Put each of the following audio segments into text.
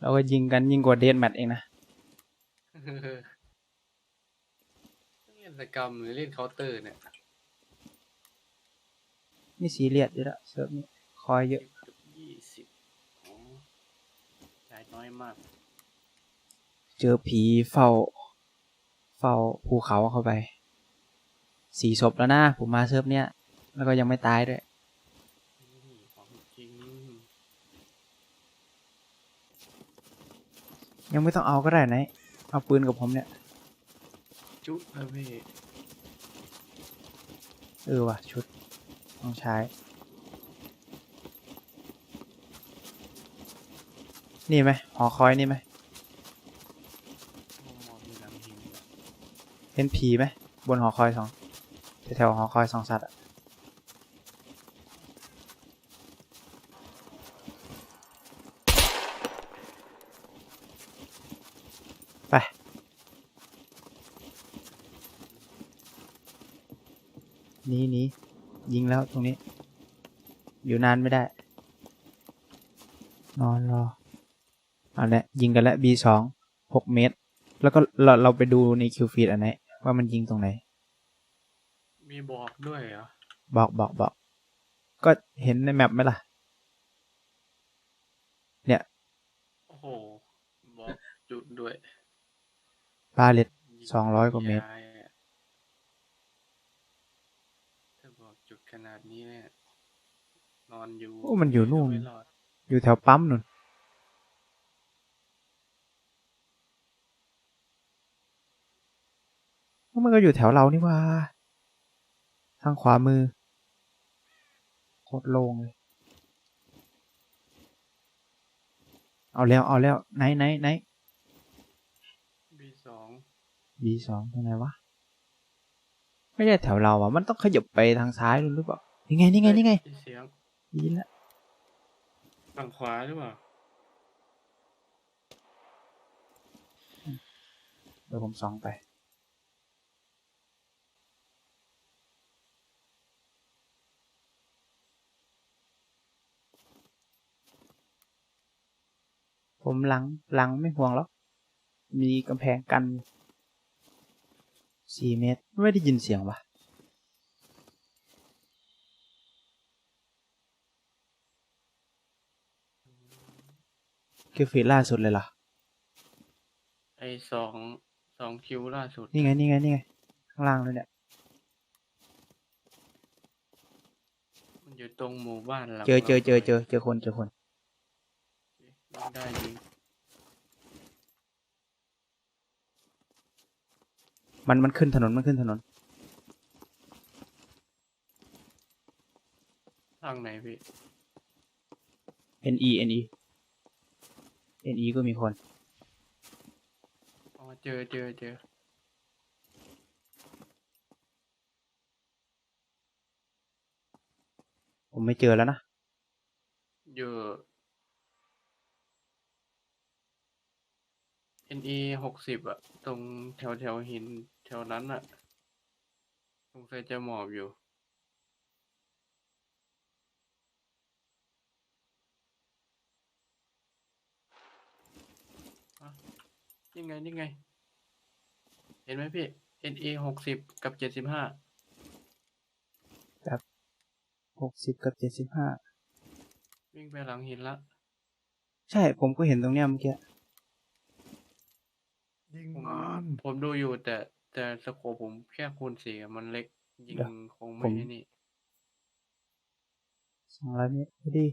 เราก็ยิงกันยิงกว่าเดนแมทเองนะเล่นสกรรมหรือเล่นเคาน์เตอร์เนี่ยนี่ซีเรียสอยู่แล้วเซิร์ฟนี้คอยเยอะยี่สิบจ่ายน้อยมาก เจอผีเฝ้า เฝ้าภูเขาเข้าไป สี่ศพแล้วนะ ผมมาเซิร์ฟเนี้ย แล้วก็ยังไม่ตายด้วย นี่ของจริง ยังไม่ต้องเอาก็ได้นะเอาปืนกับผมเนี่ย จุ๊บนะพี่เออว่ะ ชุดต้องใช้ นี่ไหมหอคอยนี่ไหมมองมองมีหลังหินอยู่เห็นผีไหมบนหอคอยสองแถวๆหอคอยสองสัตว์อะไป หนีหนี ยิงแล้วตรงนี้ อยู่นานไม่ได้ นอนรอเอาละยิงกันแล้ว B สองหกเมตร แล้วก็เราเราไปดูในคิวฟีดอันไหนว่ามันยิงตรงไหน มีบอกด้วยเหรอ บอกบอกบอก ก็เห็นในแมปไหมล่ะโอ้โห บอกจุดด้วยบาเลตสองร้อยกว่าเมตร ย้ยอะถ้า บอกจุดขนาดนี้เนี่ยนอนอยู่โอ้มันอยู่นู่น ไม่รอดอยู่แถวปั๊มนู่น มันก็อยู่แถวเรานี่ว่า ทางขวามือ โคตรโล่งเลย เอาแล้ว เอาแล้ว ไหนไหนไหนบีสอง B สองตรงไหนวะ ไม่ใช่แถวเราอะ มันต้องขยับไปทางซ้ายนู่นหรือเปล่านี่ไงนี่ไงนี่ไงเอ้ยเสียงดีแล้วฝั่งขวาหรือเปล่าเดี๋ยวผมส่องไปผมหลังหลังไม่ห่วงหรอก มีกำแพงกัน สี่เมตร ไม่ได้ยินเสียงวะคือฟีดล่าสุดเลยเหรอ ไอสองสองคิวล่าสุด นี่ไง นี่ไง นี่ไง ข้างล่างเลยเนี่ย มันอยู่ตรงหมู่บ้านหลังเจอเจอเจอเจราอเจอคนเจอคนยิงได้ยิง มันมันขึ้นถนนมันขึ้นถนน ทางไหนพี่ N E N E N E ก็มีคน อ๋อเจอเจอเจอผมไม่เจอแล้วนะอยู่ NE หกสิบอะตรงแถวแถวหิน แถวนั้นอะสงสัยจะหมอบอยู่อะนี่ไงนี่ไง เห็นไหมพี่ NE หกสิบกับเจ็ดสิบห้าหกสิบกับเจ็ดสิบห้าวิ่งไปหลังหินละ ใช่ผมก็เห็นตรงเนี้ยเมื่อกี้ยิงผมมันผมดูอยู่แต่ แต่สโคปผมแค่คูณสี่อะมันเล็ก ยิงเดี๋ยวคงผไม่มไอ้นี่สองร้อยเมตรพอดี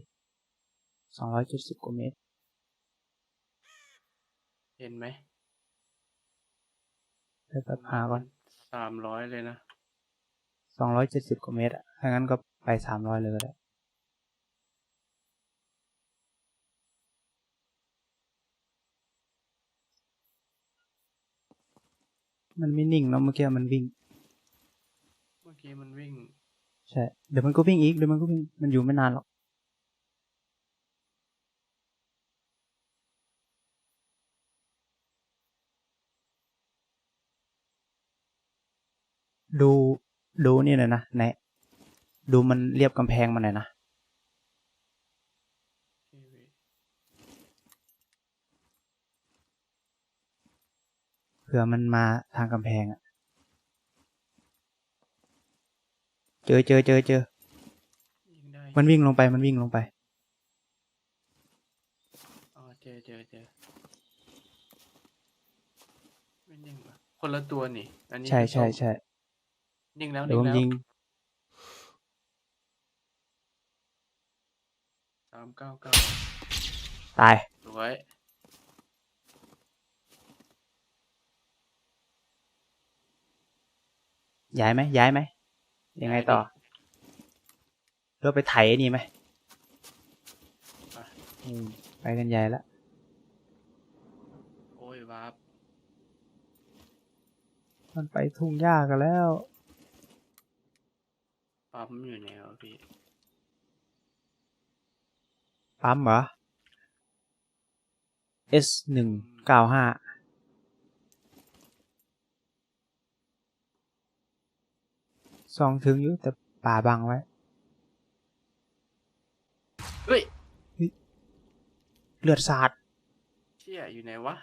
สองร้อยเจ็ดสิบกว่าเมตร เห็นไหมไปแบบหาก่อนสามร้อยเลยนะ สองร้อยเจ็ดสิบกว่าเมตรอะถ้างั้นก็ไปสามร้อยเลยก็ได้ มันไม่นิ่งเนาะเมื่อกี้มันวิ่ง เมื่อกี้มันวิ่ง ใช่ เดี๋ยวมันก็วิ่งอีก เดี๋ยวมันก็วิ่ง มันอยู่ไม่นานหรอก ดู ดูนี่หน่อยนะแนะ ดูมันเรียบกำแพงมันหน่อยนะ เผื่อมันมาทางกำแพงอะเจอเจอเจอเจอยิงได้มันวิ่งลงไปมันวิ่งลงไป อ๋อเจอเจอเจอไม่นิ่งว่ะคนละตัวนี่ อันนี้ใช่คือใช่ส้มใช่นิ่งแล้วเดี๋ยวนิ่ผงมแล้วยิงสามเก้าเก้าตาย สวย ย้ายไหมย้ายไหมยังไงต่อเรือไปไถไอ้นี่ไหมอืมไปกันใหญ่ละโอ้ยวาร์ปมันไปทุ่งหญ้ากันแล้วปั๊มอยู่ไหนวะพี่ปั๊มเหรอ S หนึ่งเก้าห้า ซองถึงอยู่แต่ป่าบังไว้ เฮ้ยเลือดสาดเชี่ยอยู่ไหนวะ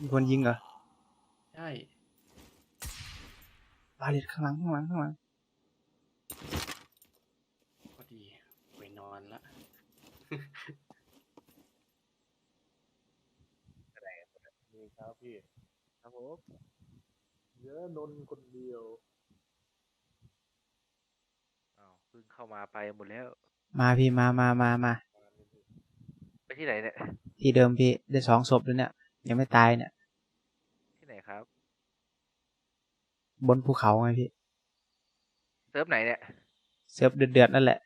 มีคนยิงเหรอ ใช่บาเลตข้างหลังข้างหลังข้างหลังพอดีไปนอนละนี่ครับพี่ ครับผมเยอะนนท์คนเดียว อ้าวเพิ่งเข้ามาไปหมดแล้ว มาพี่มามามามาไปที่ไหนเนี่ยที่เดิมพี่ได้สองศพแล้วเนี่ย ยังไม่ตายเนี่ย ที่ไหนครับ บนภูเขาไงพี่เซิร์ฟไหนเนี่ยเซิร์ฟเดือดๆนั่นแหละ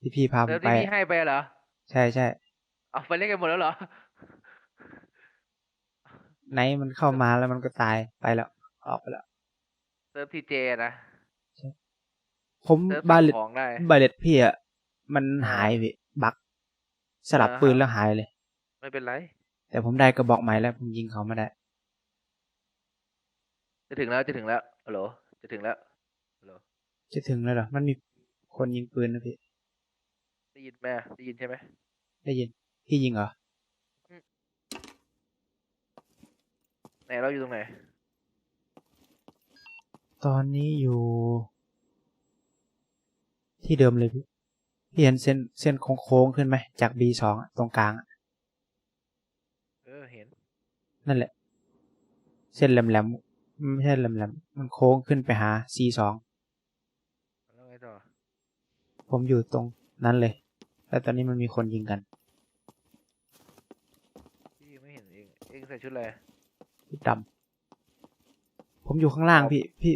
ที่พี่พาผเซิร์มฟไป ที่พี่ให้ไปเหรอใช่ใช่เอาไปเล่นกันหมดแล้วเหรอไนท์มันเข้ามาแล้วมันก็ตายไปแล้ว ออกไปแล้ว เซิร์ฟทีเจนะ ผมเซิร์ฟบาสั่เลงตของได้บาเลตพี่อะมันหายพี่บักสลับอ่าฮะปืนแล้วหายเลย ไม่เป็นไร แต่ผมได้กระบอกใหม่แล้วผมยิงเขาไม่ได้ จะถึงแล้วจะถึงแล้วฮัลโหลจะถึงแล้วฮัลโหลจะถึงแล้วเหรอมันมีคนยิงปืนนะพี่ ได้ยินไหมได้ยินใช่ไหมได้ยิน พี่ยิงเหรอไหนเราอยู่ตรงไหน ตอนนี้อยู่ ที่เดิมเลยพี่พี่เห็นเส้นเส้นโค้งๆขึ้นไหมจาก B2 อะตรงกลางอะเออเห็น นั่นแหละ เส้นแหลมๆไม่ใช่แหลมๆมันโค้งขึ้นไปหา C2 แล้วไงต่อผมอยู่ตรงนั้นเลย แล้วตอนนี้มันมีคนยิงกันพี่ยังไม่เห็นเองเองใส่ชุดอะไรพี่ดำผมอยู่ข้างล่างพี่พี่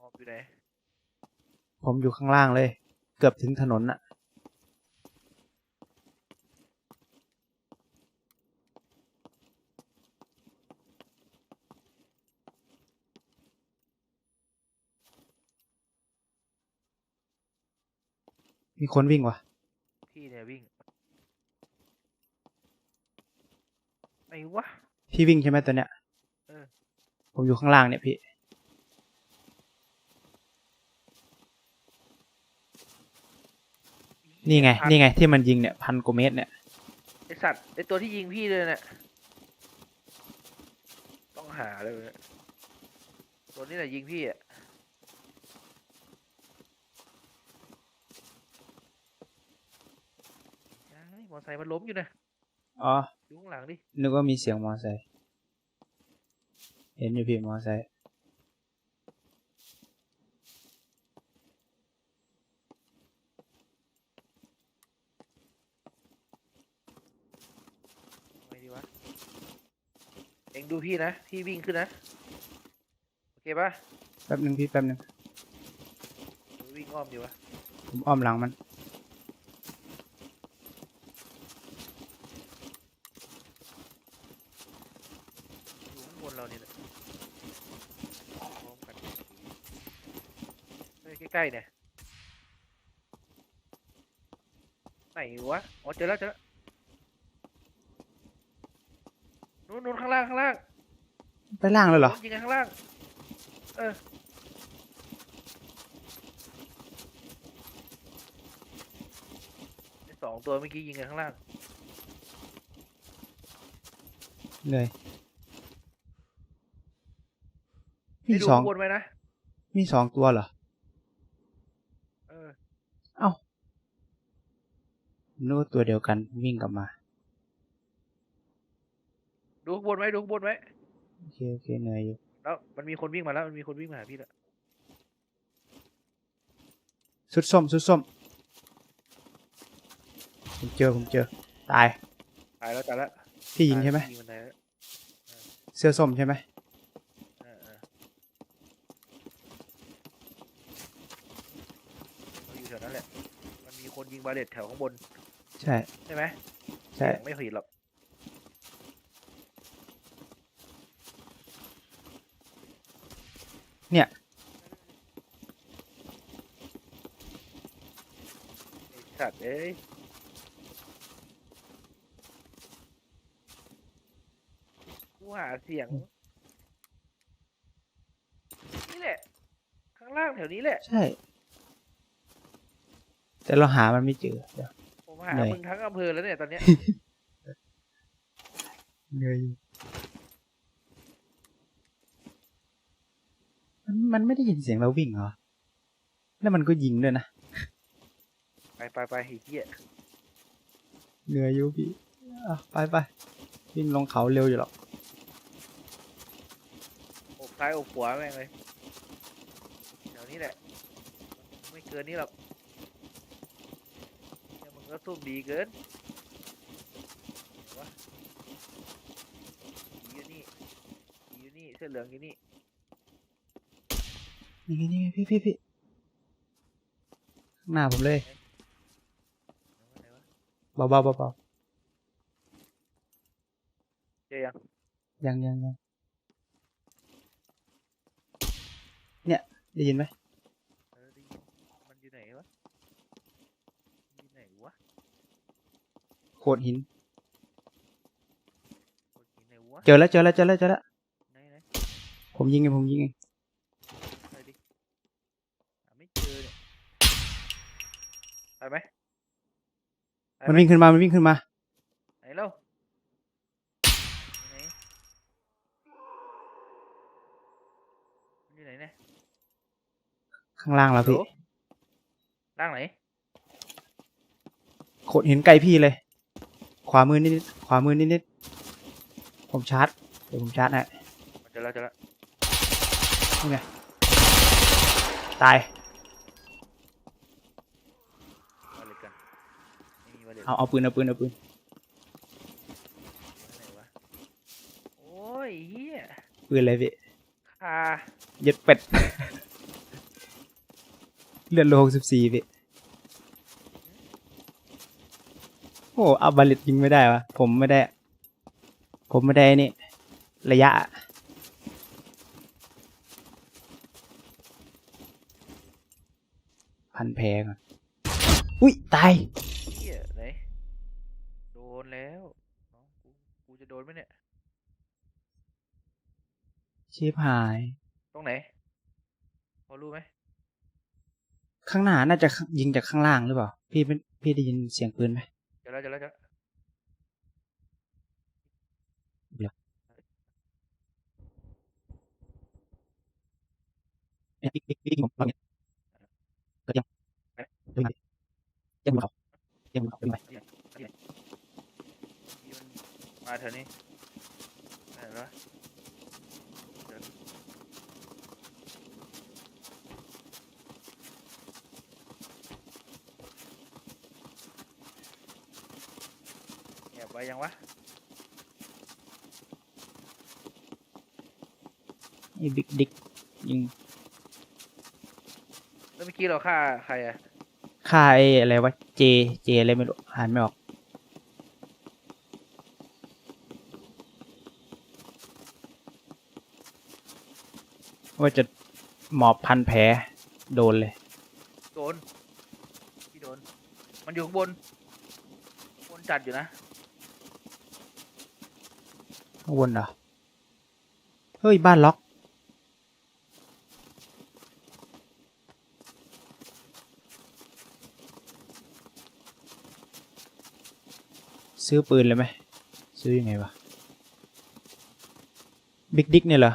ออกอยู่ไหน ผมอยู่ข้างล่างเลย เกือบถึงถนนอะมีคนวิ่งวะพี่เนี่ยวิ่งไอ้วะ พี่วิ่งใช่ไหมตัวเนี้ยเออผมอยู่ข้างล่างเนี่ยพี่ นี่ไงพันี่ไงที่มันยิงเนี่ยพันกว่าเมตรเนี่ยไอสัตว์ไอตัวที่ยิงพี่เลยเนี่ยต้องหาเลยเนี่ยตัวนี้แหละยิงพี่อะย้ายมอไซค์มันล้มอยู่นะอ๋ออยู่ข้างหลังดินึกว่ามีเสียงมอไซค์เห็นอยู่พี่มอไซค์ ทำไงดีวะ เอ็งดูพี่นะ พี่วิ่งขึ้นนะ โอเคปะแป๊บหนึ่งพี่แป๊บหนึ่งหรือวิ่งอ้อมดีวะผมอ้อมหลังมัน อยู่ข้างบนเราเนี่ยแหละพร้อมกันเฮ้ยใกล้ๆเนี่ยไหนวะ อ๋อเจอแล้วเจอแล้ว นู้นู้นข้างล่างข้างล่างไปล่างเลยเหรอ ยิงกันข้างล่าง เออ สองตัวเมื่อกี้ยิงกันข้างล่าง เลยมีสองวนไปนะ มีสองตัวเหรอ เออ เอ้านึกว่าตัวเดียวกันวิ่งกลับมา ดูข้างบนไว้ดูข้างบนไว้โอเคโอเคเหนื่อยอยู่แล้วมันมีคนวิ่งมาแล้วมันมีคนวิ่งมาหาพี่แล้วสุดส้มสุดส้มผมเจอผมเจอ ตายตายแล้วตายแล้วพี่ยิงใช่ไหมยิงมันตายแล้วเสื้อส้มใช่ไหมเออเออเราอยู่แถวนั้นแหละมันมีคนยิงบาเลตแถวข้างบนใช่ใช่ไหมใช่เสียงไม่ผิดหรอก เนี่ยไอ้สัตว์เอ้ยกูหาเสียง นี่แหละ ข้างล่างแถวนี้แหละ ใช่ แต่เราหามันไม่เจอเดี๋ยวผมหาเหนื่อย มึงทั้งอำเภอแล้วเนี่ยตอนเนี้ย เหนื่อยอยู่ มันมันไม่ได้ยินเสียงเราวิ่งเหรอ แล้วมันก็ยิงด้วยนะ ไปไปไปไอ้เหี้ยเหนื่อยอยู่พี่อะไปไปวิ่งลงเขาเร็วอยู่หรอกอกซ้ายอกขวาแม่งเลยแถวนี้แหละ ไม่เกินนี้หรอกเนี่ยมึงก็ซุ่มดีเกินไหนวะผีอยู่นี่ผีอยู่นี่เสื้อเหลืองอยู่นี่ นี่นี่พี่พี่พี่ข้างหน้าผมเลยไหนวะไหนวะเบาเบาเบาเบาเจอยังยังยังยังเนี่ยได้ยินไหมเออได้ยินมันอยู่ไหนวะมันอยู่ไหนวะโขดหินคนอยู่ไหนวะเจอแล้วเจอแล้วเจอแล้วเจอแล้วไหนไหนผมยิงเองผมยิงเอง ไปดิหาไม่เจอเนี่ย ไปไหมไปมันไหมวิ่งขึ้นมา มันวิ่งขึ้นมา ไหนเล่าไหนมันอยู่ไหนเนี่ยข้างล่างแล้วพี่โหลล่างไหนโขดหินไกลพี่เลย ขวามือนิดๆขวามือนิดๆผมชาร์จ เดี๋ยวผมชาร์จให้เจอแล้วเจอแล้วตาย มาเลยกันไม่มีมา เลยเอาเอาปืนเอาปืนเอาปืนไหนวะโอ้ยเฮียปืนอะไรพี่คาเย็ดเป็ด เลือดโลหกสิบสี่พี่โอ้เอาบาลิตยิงไม่ได้วะผมไม่ได้ ผมไม่ได้นี่ ระยะพันแพงอะอุ้ย ตาย เฮียไหนโดนแล้วน้องกูกูจะโด นไหมเนี่ยชิบหาย ตรงไหน พอรู้ไหม ข้างหน้าน่าจะยิงจากข้างล่างหรือเปล่า พี่เป็นพี่ได้ยินเสียงปืนไหมเจอแล้วเจอแล้วเจอแล้วเนี่ยพี่พี่พี่ยิงผมตอนนี้เกิดยังยังไงยังบนเขายังบนเขายังไง ที่ มันมาแถวนี้ไหนวะเดี๋ยวเงียบไว้ยังวะไอ้บิ๊กดิกยิงแล้วเมื่อกี้เราฆ่าใครอะ ค่าไอ้อะไรวะเจเจอะไรไม่รู้อ่านไม่ออก ว่าจะหมอบพันแผลโดนเลย โดนพี่โดน มันอยู่ข้างบนบนจัดอยู่นะข้างบนเหรอ เฮ้ย บ้านล็อก ซื้อปืนเลยไหม ซื้อยังไงวะ บิ๊กดิกเนี่ยเหรอ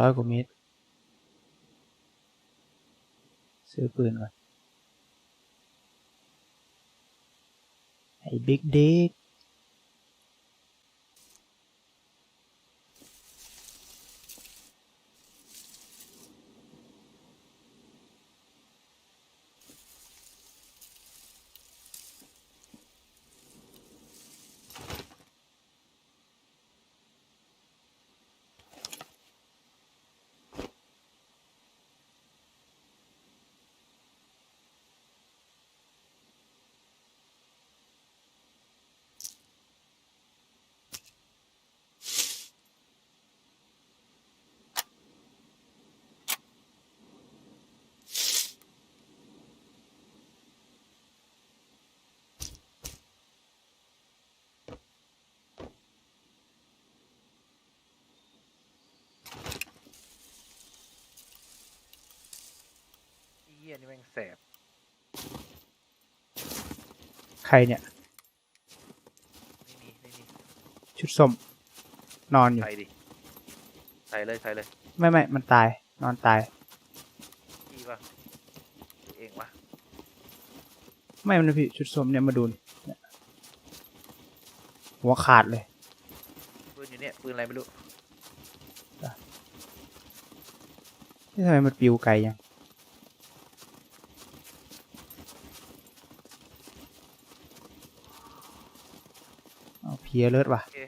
ร้อยกว่าเมตร ซื้อปืนก่อน ไอ้บิ๊กเด็ก ยนี่แม่งแสบ ใครเนี่ย ไม่มี ไม่มี ชุดส้มนอนอยู่ ใส่ดิ ใส่เลย ใส่เลยไม่ไม่มันตาย นอนตาย พี่ปะหรือเองวะไม่มันนะพี่ชุดส้มเนี่ยมาดูนี่เนี่ยหัวขาดเลย ปืนอยู่เนี่ย ปืนอะไรไม่รู้ นี่ทำไมมันปิวไกลยัง เอาเพียเลิศว่ะโอเค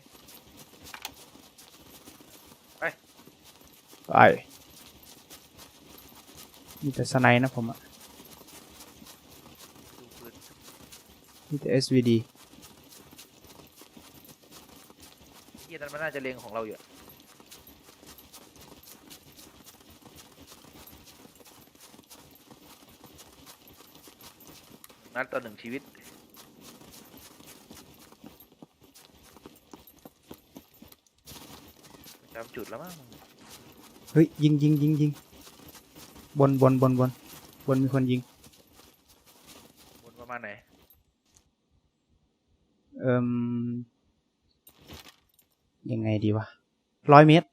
ไปมีแต่สไนด์นะผมอะดูปืนมีแต่ SVD เหี้ยนั้นมันน่าจะเล็งของเราอยู่อะนัดต่อหนึ่งชีวิต จำจุดแล้วมั้งเฮ้ยยิงยิงยิงยิงบนบนบนบนบนมีคนยิง บนประมาณไหน เอิมยังไงดีวะร้อยเมตร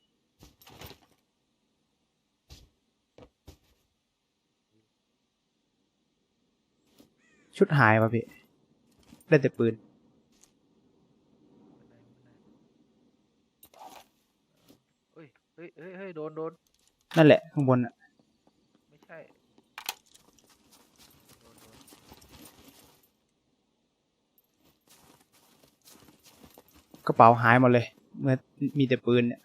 ชุดหายวะพี่ ได้แต่ปืน เฮ้ย เฮ้ยเฮ้ยเฮ้ยโดนโดนนั่นแหละข้างบนอะไม่ใช่โดนโดนกระเป๋าหายหมดเลยเมื่อมีแต่ปืนเนี่ย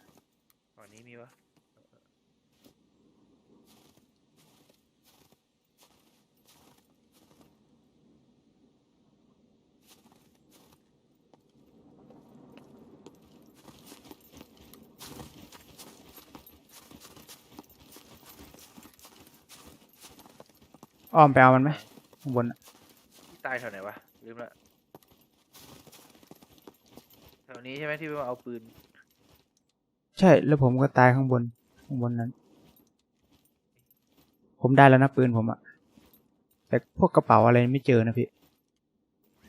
อ้อมไปเอามันไหมข้างบนอะที่ตายแถวไหนวะลืมละแถวนี้ใช่ไหมที่ว่าเอาปืนใช่ แล้วผมก็ตายข้างบน ข้างบนนั้น ผมได้แล้วนะปืนผมอะแต่พวกกระเป๋าอะไรไม่เจอนะพี่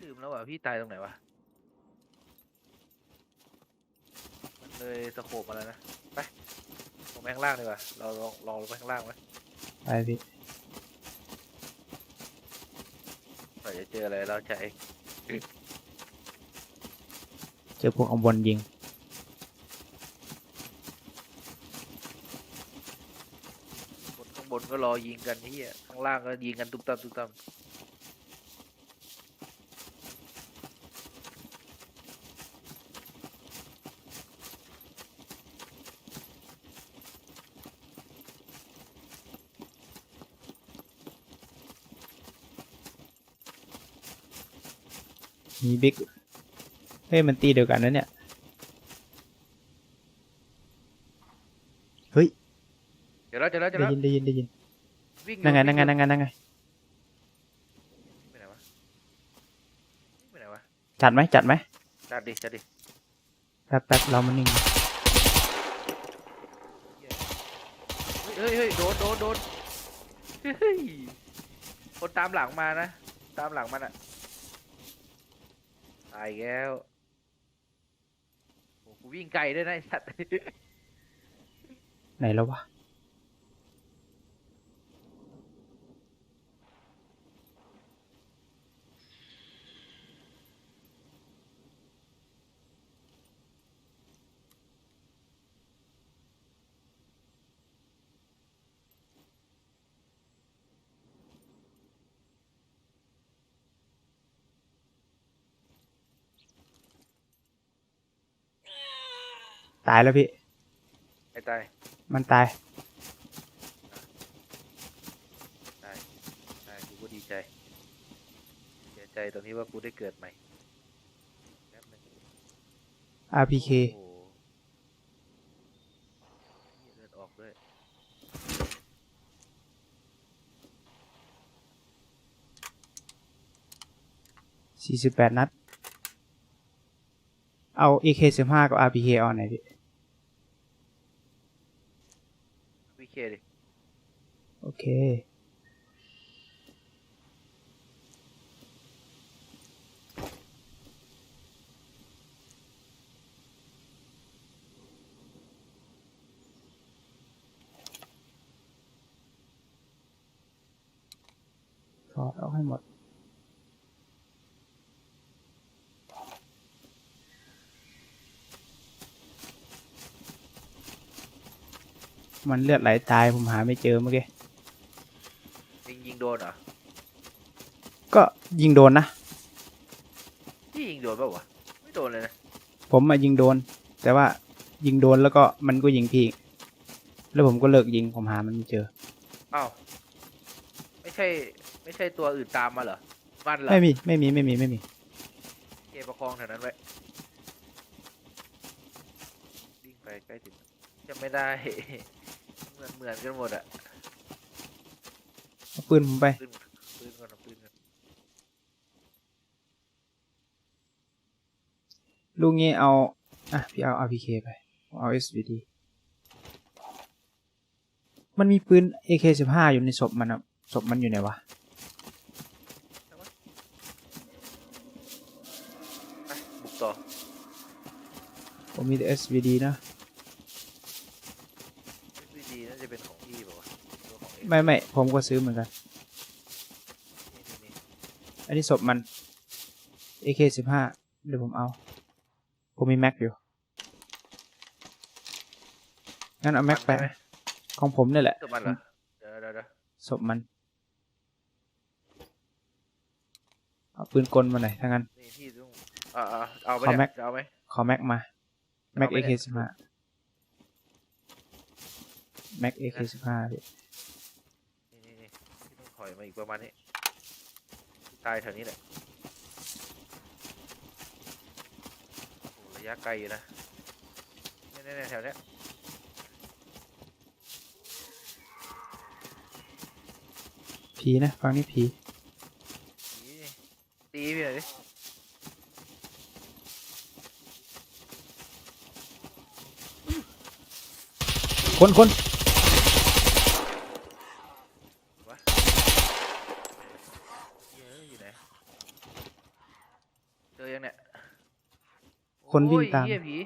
ลืมแล้วอะพี่ตายตรงไหนวะมันเลยสโคปมาแล้วนะไปลงไปข้างล่างดีกว่าเราลองลองลงไปข้างล่างไหมไปพี่ เผื่อจะเจออะไรเราใจเจอพวกข้างบนยิง คนข้างบนก็รอยิงกันที่ข้างล่างก็ยิงกันตุ้มตามตุ้มตา มมีบิ๊ก เฮ้ย มันตีเดียวกันนะเนี่ย เฮ้ย เดี๋ยวแล้วเดี๋ยวแล้วเดี๋ยวได้แล้วยินได้ยินได้ยินวิ่งอยู่นั่งไงวิ่นั่งไงอยู่นั่งไงนั่งไงไปไหนวะไปไหนวะจัดไหมจัดไหมจัดดิจัดดิแป๊บแป๊บเรามันนิ่งเฮ้ยเฮ้ยเฮ้ยโดนโดนโดนเฮ้ยคนตามหลังมานะ ตามหลังมันอะ ตายอีกแล้วโอ้กูวิ่งไกลด้วยนะไอสัตว์ ไหนแล้ววะ ตายแล้วพี่ไอ้ตาย มันตาย ตาย ตาย กูก็ดีใจ เสียใจตรงที่ว่ากูได้เกิดใหม่แป๊บนึง RPK โอ้โหเหี้ยเลือดออกด้วย 48 นัด เอา AK15 กับ RPK เอาไหนพี่วิเคดิโอเค ถอดออกให้หมด มันเลือดไหลตายผมหาไม่เจอเมื่อกี้ยิงยิงโดนเหรอก็ยิงโดนนะพี่ยิงโดนเปล่าวะไม่โดนเลยนะผมมายิงโดน แต่ว่ายิงโดนแล้วก็มันก็ยิงพี่แล้วผมก็เลิกยิงผมหามันไม่เจออ้าวไม่ใช่ไม่ใช่ตัวอื่นตามมาเหรอมันเหรอไม่มีไม่มีไม่มีไม่มีเกประคองแถวนั้นไว้วิ่งไปใกล้ถึงจะไม่ได้เห มือนเหมือนกันหมดอะเอาปืนผมไป ปืนปืนก่อนเอาปืนก่อนลูกนี้เอา อะ พี่เอา RPK ไปผมเอา SVD มันมีปืน AK15 อยู่ในศพมันอะศพมันอยู่ไหนวะ ไปบุกต่อผมมีแต่ SVD นะ วิธีน่าจะเป็นของพี่เปล่าวะตัวของเอง ไม่ไม่ผมก็ซื้อเหมือนกันนี่นี่นี่อันนี้ศพมัน AK15 เดี๋ยวผมเอา ผมมีแม็กอยู่ งั้นเอาแม็กไปนด้หของผมนี่แหละตัวมันเหรอเดี๋ยวเดี๋ยวเดี๋ยวศพมัน เอาปืนกลมาหน่อยถ้างั้น นี่พี่ต้องอ่าอ่าเอาไปขอเนี่ยแม็กจะเอาไหม ขอแม็กมา แม็ก เอาไปเนี่ย AK15 แม็ก AK15 พี่นี่นี่นี่พี่ต้ องถอยมาอีกประมาณนี้ตายแถวนี้แหละโอ้ระยะไกลอยู่นะเนี่ยเนี่ยเนี่ยแถวเนี้ยผีนะฟังนี่ผีนี่ตีพี่หน่อยดิคนคน วะเยอะอยู่ไหนเจอ ยังเนี่ยคนวิ่งตาม โอ้ยเหี้ยผี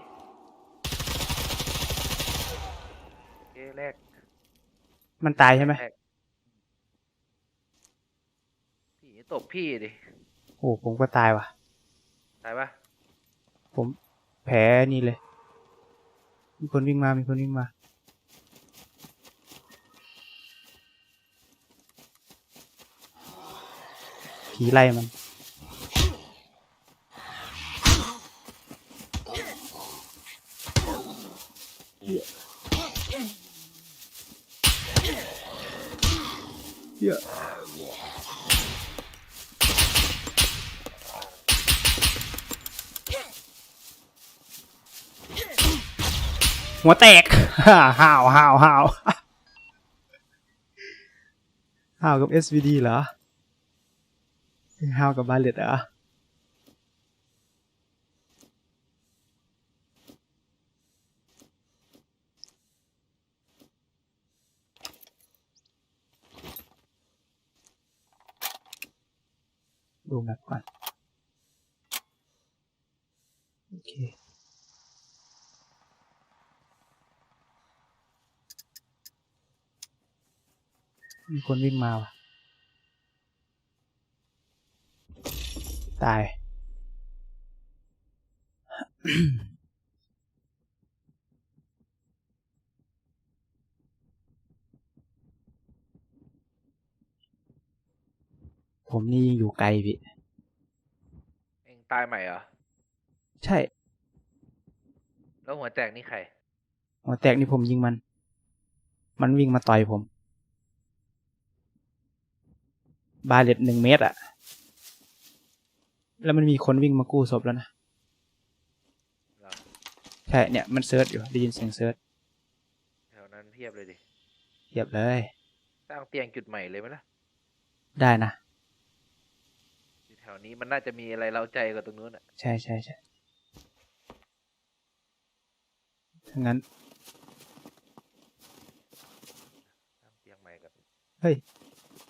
โอเคแรกมันตายใช่ไหมแรกผีตบพี่ดิโอ้ผมก็ตายว่ะ ตายปะผมแผลนี่เลย มีคนวิ่งมา มีคนวิ่งมา ผีไล่มัน เหี้ยหัวแตกห่าวห่าวห่าวห่าวกับ SVD เหรอห่าวกับบาเลตเหรอ ดูแบบก่อน โอเคมีคนวิ่งมาว่ะ ตาย ผมนี่ยิงอยู่ไกลพี่ เองตายใหม่เหรอ ใช่ แล้วหัวแตกนี่ใคร หัวแตกนี่ผมยิงมัน มันวิ่งมาต่อยผม บาเลตหนึ่งเมตรอะแล้วมันมีคนวิ่งมากู้ศพแล้วนะเหรอใช่เนี่ยมันเซิร์ชอยู่ได้ยินเสียงเซิร์ชแถวนั้นเพียบเลยดิเหยียบเลย สร้างเตียงจุดใหม่เลยไหมล่ะ ได้นะอยู่แถวนี้มันน่าจะมีอะไรเราใจกว่าตรงนู้นอะ ใช่ใช่ใช่ถ้างั้นสร้างเตียงใหม่กันเฮ้ย